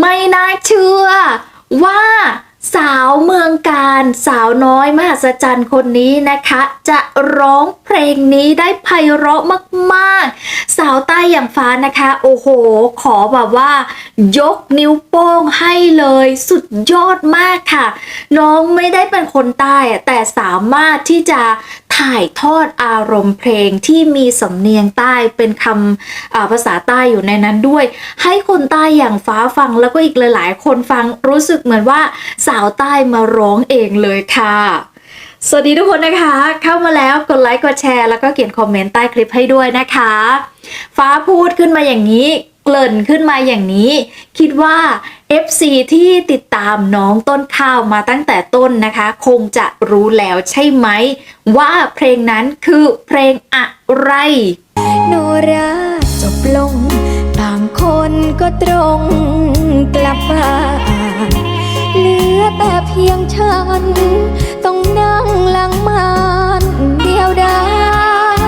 ไม่น่าเชื่อว่าสาวเมืองการสาวน้อยมหัศจรรย์คนนี้นะคะ จะร้องเพลงนี้ได้ไพเราะมากๆ สาวใต้อย่างฟ้านะคะ โอ้โห ขอแบบว่า ยกนิ้วโป้งให้เลยสุดยอดมากค่ะ น้องไม่ได้เป็นคนใต้แต่สามารถที่จะ ถ่ายทอดอารมณ์เพลงที่มีสำเนียงใต้เป็นคำภาษาใต้อยู่ในนั้นด้วย ให้คนใต้อย่างฟ้าฟังแล้วก็อีกหลายๆ คนฟังรู้สึกเหมือนว่าสาวใต้มาร้องเองเลยค่ะสวัสดีทุกคนนะคะ เข้ามาแล้วกดไลค์กดแชร์แล้วก็เขียนคอมเมนต์ใต้คลิปให้ด้วยนะคะ ฟ้าพูดขึ้นมาอย่างนี้ เกริ่นขึ้นมาอย่างนี้ คิดว่า FC ที่ติดตามน้องต้นข้าวมาตั้งแต่ต้นนะคะ คงจะรู้แล้วใช่ไหม ว่าเพลงนั้นคือเพลงอะไร โนราจบลง ต่างคนก็ตรงกลับบ้านเหลือแต่เพียงฉัน ต้องนั่งหลังมานเดียวดาย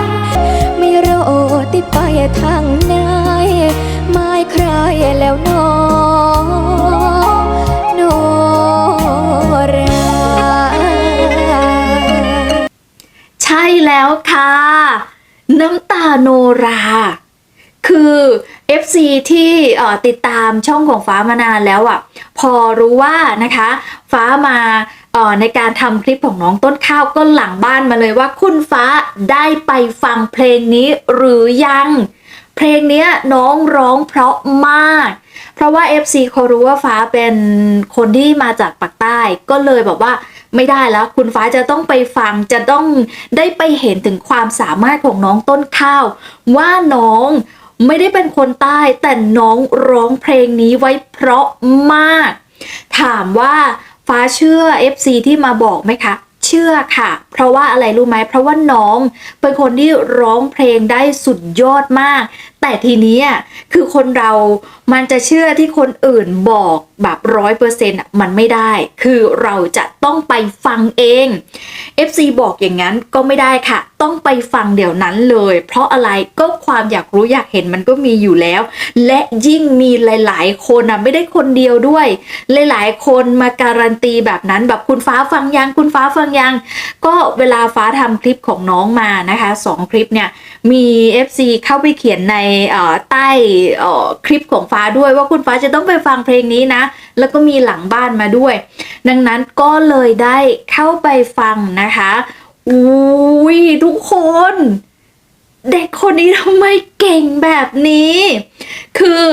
ไม่รู้ติไปทาง แล้วค่ะ น้ำตาโนรา คือ FC ที่ติดตามช่องของฟ้ามานานแล้วอะ่ะ พอรู้ว่านะคะ ฟ้ามาในการทำคลิปของน้องต้นข้าวก็หลังบ้านมาเลยว่าคุณฟ้าได้ไปฟังเพลงนี้หรือยัง เพลงนี้น้องร้องเพราะมาก เพราะว่า FC เขารู้ว่าฟ้าเป็นคนที่มาจากปากใต้ ก็เลยแบบว่า ไม่ได้แล้ว คุณฟ้าจะต้องไปฟังจะต้องได้ไปเห็นถึงความสามารถของน้องต้นข้าว ว่าน้องไม่ได้เป็นคนใต้ แต่น้องร้องเพลงนี้ไว้เพราะมาก ถามว่าฟ้าเชื่อ FC ที่มาบอกไหมคะเชื่อค่ะ เพราะว่าอะไรรู้ไหมเพราะว่าน้องเป็นคนที่ร้องเพลงได้สุดยอดมาก แต่ทีนี้อะคือคนเรามันจะเชื่อที่คนอื่นบอกแบบร้อยเปอร์เซ็นต์มันไม่ได้ คือเราจะต้องไปฟังเอง FC บอกอย่างนั้นก็ไม่ได้ค่ะ ต้องไปฟังเดี๋ยวนั้นเลย เพราะอะไรก็ความอยากรู้อยากเห็นมันก็มีอยู่แล้ว และยิ่งมีหลาย ๆ คนอะไม่ได้คนเดียวด้วย หลาย ๆ คนมาการันตีแบบนั้นแบบคุณฟ้าฟังยังคุณฟ้าฟังยัง ก็เวลาฟ้าทำคลิปของน้องมานะคะสองคลิปเนี่ยมี FC เข้าไปเขียนในใต้คลิปของฟ้าด้วยว่าคุณฟ้าจะต้องไปฟังเพลงนี้นะ แล้วก็มีหลังบ้านมาด้วย ดังนั้นก็เลยได้เข้าไปฟังนะคะอุ้ยทุกคน เด็กคนนี้ทำไมเก่งแบบนี้ คือ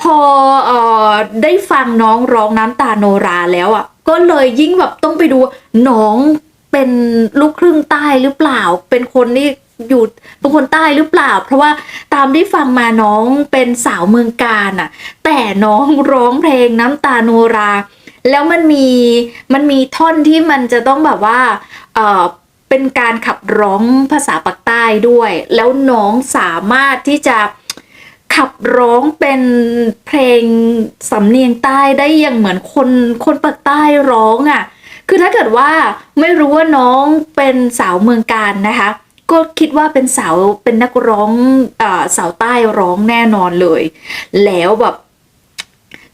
พอออได้ฟังน้องร้องน้ำตาโนราแล้วอะ ก็เลยยิ่งแบบต้องไปดูน้องเป็นลูกครึ่งใต้หรือเปล่า เป็นคนที่ อยู่เป็นคนใต้หรือเปล่า เพราะว่าตามที่ฟังมาน้องเป็นสาวเมืองการอะ แต่น้องร้องเพลงน้ำตาโนรา แล้วมันมีมันมีท่อนที่มันจะต้องแบบว่าเออเป็นการขับร้องภาษาปากใต้ด้วย แล้วน้องสามารถที่จะขับร้องเป็นเพลงสำเนียงใต้ได้อย่างเหมือนคนคนปากใต้ร้องอะ่ะ คือถ้าเกิดว่าไม่รู้ว่าน้องเป็นสาวเมืองการนะคะ ก็คิดว่าเป็นสาวเป็นนักร้องอสาวใต้ร้องแน่นอนเลย แล้วแบบ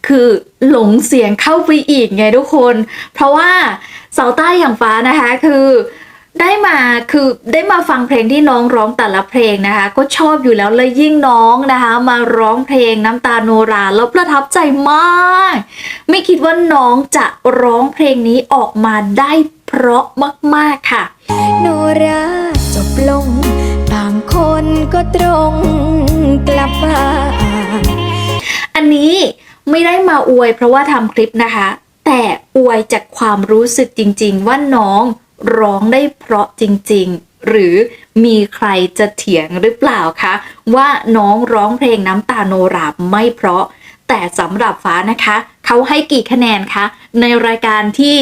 คือหลงเสียงเข้าไปอีกไงทุกคน เพราะว่าสาวใต้อย่างฟ้านะคะ คือได้มาคือได้มาฟังเพลงที่น้องร้องแต่ละเพลงนะคะ ก็ชอบอยู่แล้วเลยยิ่งน้องนะคะ มาร้องเพลงน้ำตาโนราแล้วประทับใจมาก ไม่คิดว่าน้องจะร้องเพลงนี้ออกมาได้เพราะมาก ๆค่ะ โนรา ลง ต่างคนก็ตรงกลับบ้านอันนี้ไม่ได้มาอวยเพราะว่าทำคลิปนะคะ แต่อวยจากความรู้สึกจริง ๆ ว่าน้องร้องได้เพราะจริง ๆ หรือมีใครจะเถียงหรือเปล่าคะ ว่าน้องร้องเพลงน้ำตาโนราไม่เพราะ แต่สำหรับฟ้านะคะ เขาให้กี่คะแนนคะ ในรายการที่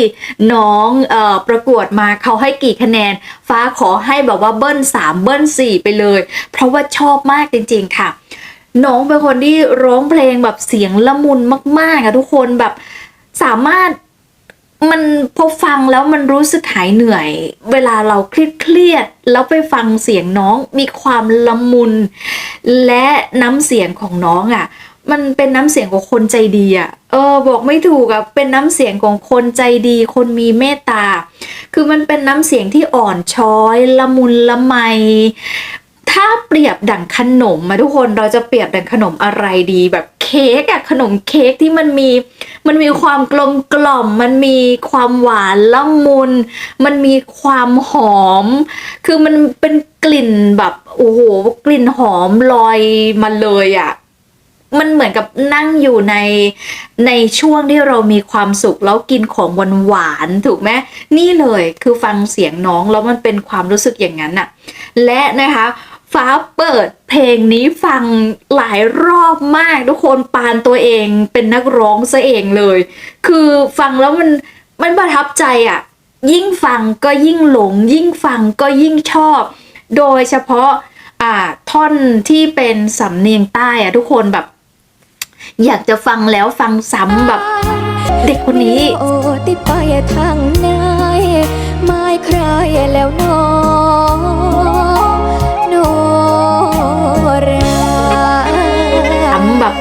น้องออประกวดมาเขาให้กี่คะแนน ฟ้าขอให้แบบว่าเบิ้ล3 เบิ้ล4 ไปเลย เพราะว่าชอบมากจริง ๆ ค่ะ น้องเป็นคนที่ร้องเพลงแบบเสียงละมุนมากๆอะทุกคนแบบสามารถมันพอฟังแล้วมันรู้สึกหายเหนื่อย เวลาเราเครียดเครียดๆแล้วไปฟังเสียงน้องมีความละมุน และน้ำเสียงของน้องอะ มันเป็นน้ำเสียงของคนใจดีอะ่ะ เออ บอกไม่ถูกอะ่ะ เป็นน้ำเสียงของคนใจดี คนมีเมตตา คือมันเป็นน้ำเสียงที่อ่อนช้อย ละมุนละไม ถ้าเปรียบดั่งขนมมาทุกคน เราจะเปรียบดั่งขนมอะไรดีแบบเค้กอะขนมเค้กที่มันมี มันมีความกลมกล่อม มันมีความหวานละมุน มันมีความหอม คือมันเป็นกลิ่นแบบ โอ้โห กลิ่นหอมลอยมาเลยอะ มันเหมือนกับนั่งอยู่ในในช่วงที่เรามีความสุขแล้วกินของหวานหวานถูกไหมนี่เลยคือฟังเสียงน้องแล้วมันเป็นความรู้สึกอย่างนั้นอะและนะคะฟ้าเปิดเพลงนี้ฟังหลายรอบมาก ทุกคนปานตัวเองเป็นนักร้องซะเองเลย คือฟังแล้วมันมันประทับใจอะ ยิ่งฟังก็ยิ่งหลง ยิ่งฟังก็ยิ่งชอบ โดยเฉพาะอ่าท่อนที่เป็นสำเนียงใต้อะทุกคนแบบ อยากจะฟังแล้วฟังซ้ำแบบ เด็กคนนี้โอ้ติไปทางไหนไม่ใครแล้วนอโนราทำแบบ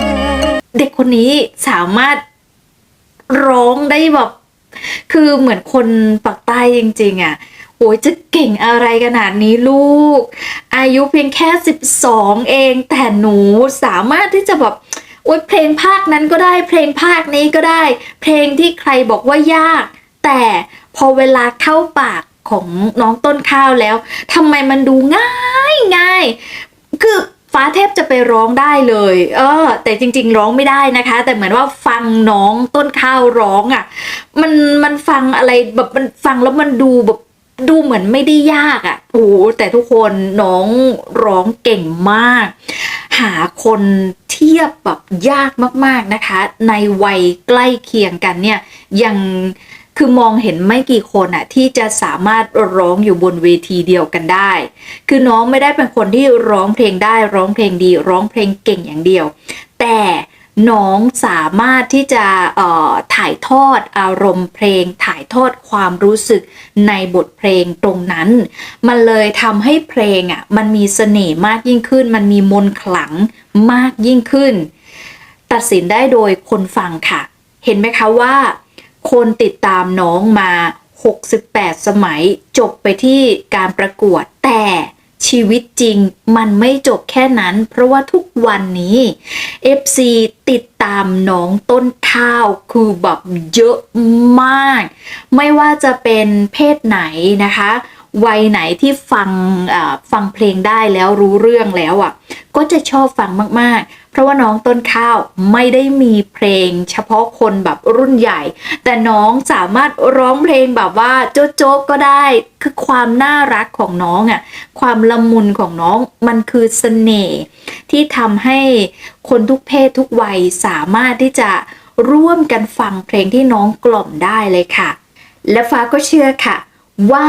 เด็กคนนี้สามารถร้องได้แบบ คือเหมือนคนปากใต้จริง ๆอะ่ะโอ้ยจะเก่งอะไรขนาดนี้ลูก อายุเพียงแค่ 12 เอง แต่หนูสามารถที่จะแบบ อ้ยเพลงภาคนั้นก็ได้เพลงภาคนี้ก็ได้ เพลงที่ใครบอกว่ายาก แต่พอเวลาเข้าปากของน้องต้นข้าวแล้วทำไมมันดูง่ายง่ายคือฟ้าเทพจะไปร้องได้เลย เออ แต่จริง ๆ ร้องไม่ได้นะคะ แต่เหมือนว่าฟังน้องต้นข้าวร้องอะ่ะ มันมันฟังอะไรแบบมันฟังแล้วมันดูแบบ ดูเหมือนไม่ได้ยากอะ่ะโอ้แต่ทุกคนน้องร้องเก่งมาก หาคนเทียบแบบยากมากๆนะคะ ในวัยใกล้เคียงกันเนี่ยยังคือมองเห็นไม่กี่คนอะที่จะสามารถร้องอยู่บนเวทีเดียวกันได้ คือน้องไม่ได้เป็นคนที่ร้องเพลงได้ร้องเพลงดี ร้องเพลงเก่งอย่างเดียว แต่ น้องสามารถที่จะถ่ายทอดอารมณ์เพลง ถ่ายทอดความรู้สึกในบทเพลงตรงนั้น มันเลยทำให้เพลงอะมันมีเสน่ห์มากยิ่งขึ้น มันมีมนขลังมากยิ่งขึ้น ตัดสินได้โดยคนฟังค่ะ เห็นไหมคะว่า คนติดตามน้องมา 68 สมัยจบไปที่การประกวดแต่ ชีวิตจริงมันไม่จบแค่นั้น เพราะว่าทุกวันนี้ FC ติดตามน้องต้นข้าวคือแบบเยอะมาก ไม่ว่าจะเป็นเพศไหนนะคะ วัยไหนที่ฟังฟังเพลงได้แล้วรู้เรื่องแล้วอะ ก็จะชอบฟังมากๆ เพราะว่าน้องต้นข้าวไม่ได้มีเพลง เฉพาะคนแบบรุ่นใหญ่ แต่น้องสามารถร้องเพลงแบบว่าโจ๊กก็ได้ คือความน่ารักของน้องอะ ความละมุนของน้องมันคือเสน่ห์ที่ทำให้คนทุกเพศทุกวัยสามารถที่จะร่วมกันฟังเพลงที่น้องกล่อมได้เลยค่ะ และฟ้าก็เชื่อค่ะ ว่า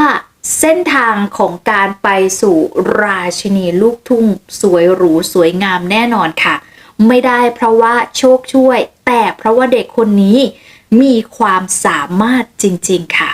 เส้นทางของการไปสู่ราชินีลูกทุ่ง สวยหรูสวยงามแน่นอนค่ะ ไม่ได้เพราะว่าโชคช่วย แต่เพราะว่าเด็กคนนี้มีความสามารถจริง ๆ ค่ะ